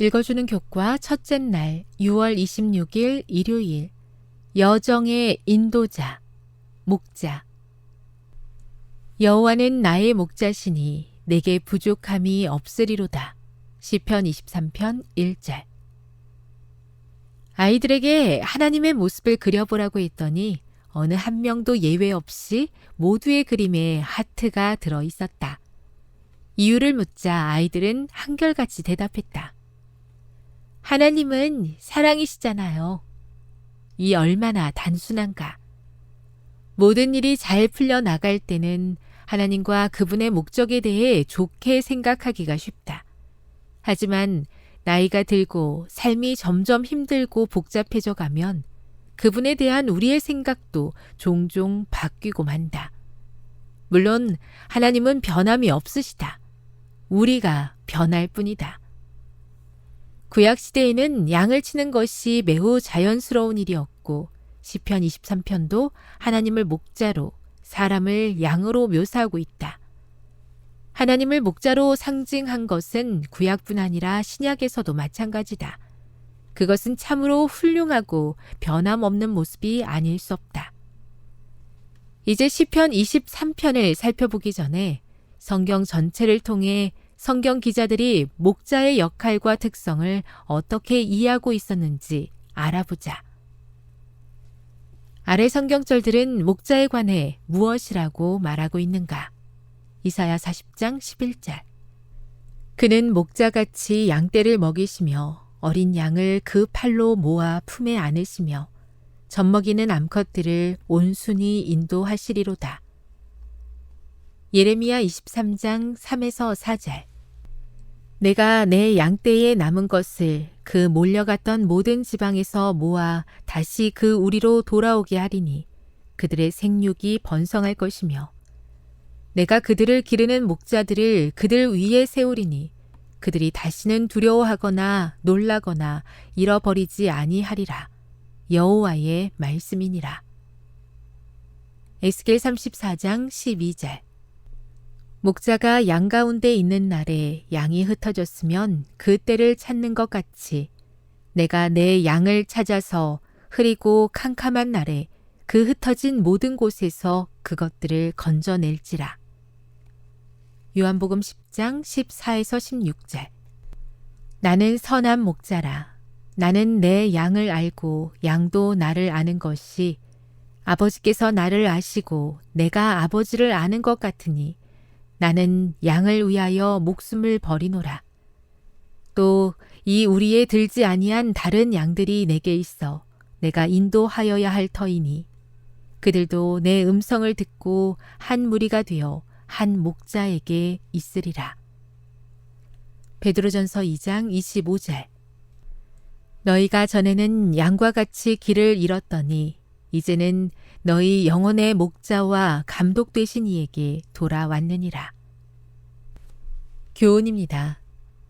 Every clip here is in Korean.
읽어주는 교과 첫째 날 6월 26일 일요일 여정의 인도자 목자 여호와는 나의 목자시니 내게 부족함이 없으리로다. 시편 23편 1절 아이들에게 하나님의 모습을 그려보라고 했더니 어느 한 명도 예외 없이 모두의 그림에 하트가 들어 있었다. 이유를 묻자 아이들은 한결같이 대답했다. 하나님은 사랑이시잖아요. 이 얼마나 단순한가. 모든 일이 잘 풀려 나갈 때는 하나님과 그분의 목적에 대해 좋게 생각하기가 쉽다. 하지만 나이가 들고 삶이 점점 힘들고 복잡해져 가면 그분에 대한 우리의 생각도 종종 바뀌고 만다. 물론 하나님은 변함이 없으시다. 우리가 변할 뿐이다. 구약 시대에는 양을 치는 것이 매우 자연스러운 일이었고 시편 23편도 하나님을 목자로 사람을 양으로 묘사하고 있다. 하나님을 목자로 상징한 것은 구약뿐 아니라 신약에서도 마찬가지다. 그것은 참으로 훌륭하고 변함없는 모습이 아닐 수 없다. 이제 시편 23편을 살펴보기 전에 성경 전체를 통해 성경 기자들이 목자의 역할과 특성을 어떻게 이해하고 있었는지 알아보자. 아래 성경절들은 목자에 관해 무엇이라고 말하고 있는가? 이사야 40장 11절. 그는 목자같이 양떼를 먹이시며 어린 양을 그 팔로 모아 품에 안으시며 젖먹이는 암컷들을 온순히 인도하시리로다. 예레미야 23장 3에서 4절. 내가 내 양떼에 남은 것을 그 몰려갔던 모든 지방에서 모아 다시 그 우리로 돌아오게 하리니 그들의 생육이 번성할 것이며 내가 그들을 기르는 목자들을 그들 위에 세우리니 그들이 다시는 두려워하거나 놀라거나 잃어버리지 아니하리라 여호와의 말씀이니라. 에스겔 34장 12절 목자가 양 가운데 있는 날에 양이 흩어졌으면 그 때를 찾는 것 같이 내가 내 양을 찾아서 흐리고 캄캄한 날에 그 흩어진 모든 곳에서 그것들을 건져낼지라. 요한복음 10장 14에서 16절 나는 선한 목자라. 나는 내 양을 알고 양도 나를 아는 것이 아버지께서 나를 아시고 내가 아버지를 아는 것 같으니 나는 양을 위하여 목숨을 버리노라. 또 이 우리에 들지 아니한 다른 양들이 내게 있어 내가 인도하여야 할 터이니 그들도 내 음성을 듣고 한 무리가 되어 한 목자에게 있으리라. 베드로전서 2장 25절 너희가 전에는 양과 같이 길을 잃었더니 이제는 너희 영혼의 목자와 감독 되신 이에게 돌아왔느니라. 교훈입니다.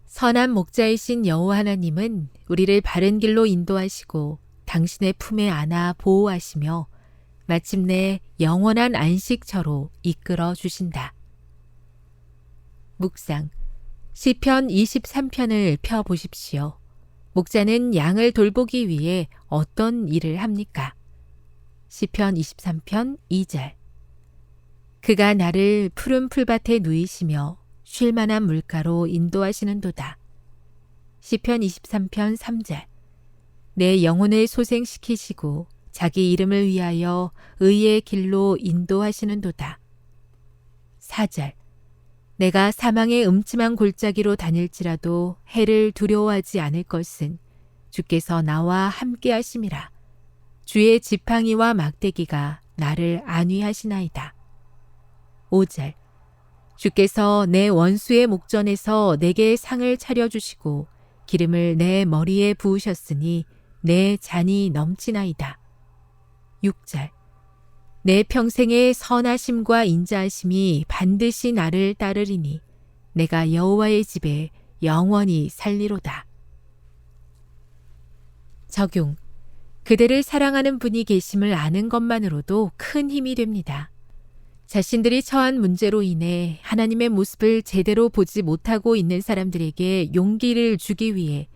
선한 목자이신 여호와 하나님은 우리를 바른 길로 인도하시고 당신의 품에 안아 보호하시며 마침내 영원한 안식처로 이끌어 주신다. 묵상 시편 23편을 펴 보십시오. 목자는 양을 돌보기 위해 어떤 일을 합니까? 시편 23편 2절 그가 나를 푸른 풀밭에 누이시며 쉴 만한 물가로 인도하시는도다. 시편 23편 3절 내 영혼을 소생시키시고 자기 이름을 위하여 의의 길로 인도하시는도다. 4절 내가 사망의 음침한 골짜기로 다닐지라도 해를 두려워하지 않을 것은 주께서 나와 함께 하심이라. 주의 지팡이와 막대기가 나를 안위하시나이다. 5절 주께서 내 원수의 목전에서 내게 상을 차려주시고 기름을 내 머리에 부으셨으니 내 잔이 넘치나이다. 6절 내 평생의 선하심과 인자하심이 반드시 나를 따르리니 내가 여호와의 집에 영원히 살리로다. 적용 그대를 사랑하는 분이 계심을 아는 것만으로도 큰 힘이 됩니다. 자신들이 처한 문제로 인해 하나님의 모습을 제대로 보지 못하고 있는 사람들에게 용기를 주기 위해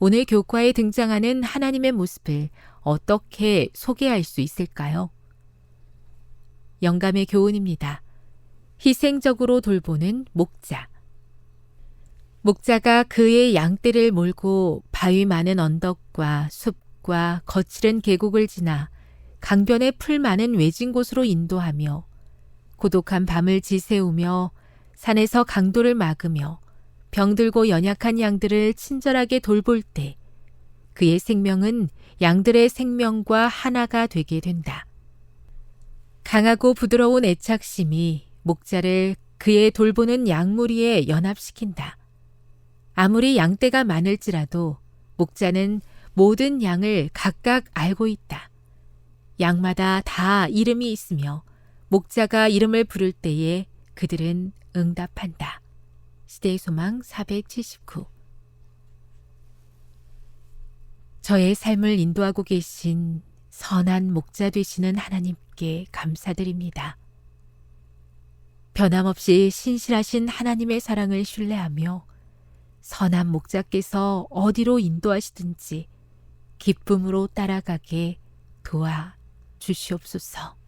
오늘 교과에 등장하는 하나님의 모습을 어떻게 소개할 수 있을까요? 영감의 교훈입니다. 희생적으로 돌보는 목자. 목자가 그의 양떼를 몰고 바위 많은 언덕과 숲 과 거칠은 계곡을 지나 강변에 풀 많은 외진 곳으로 인도하며 고독한 밤을 지새우며 산에서 강도를 막으며 병들고 연약한 양들을 친절하게 돌볼 때 그의 생명은 양들의 생명과 하나가 되게 된다. 강하고 부드러운 애착심이 목자를 그의 돌보는 양무리에 연합시킨다. 아무리 양떼가 많을지라도 목자는 모든 양을 각각 알고 있다. 양마다 다 이름이 있으며 목자가 이름을 부를 때에 그들은 응답한다. 시대의 소망 479 저의 삶을 인도하고 계신 선한 목자 되시는 하나님께 감사드립니다. 변함없이 신실하신 하나님의 사랑을 신뢰하며 선한 목자께서 어디로 인도하시든지 기쁨으로 따라가게 도와 주시옵소서.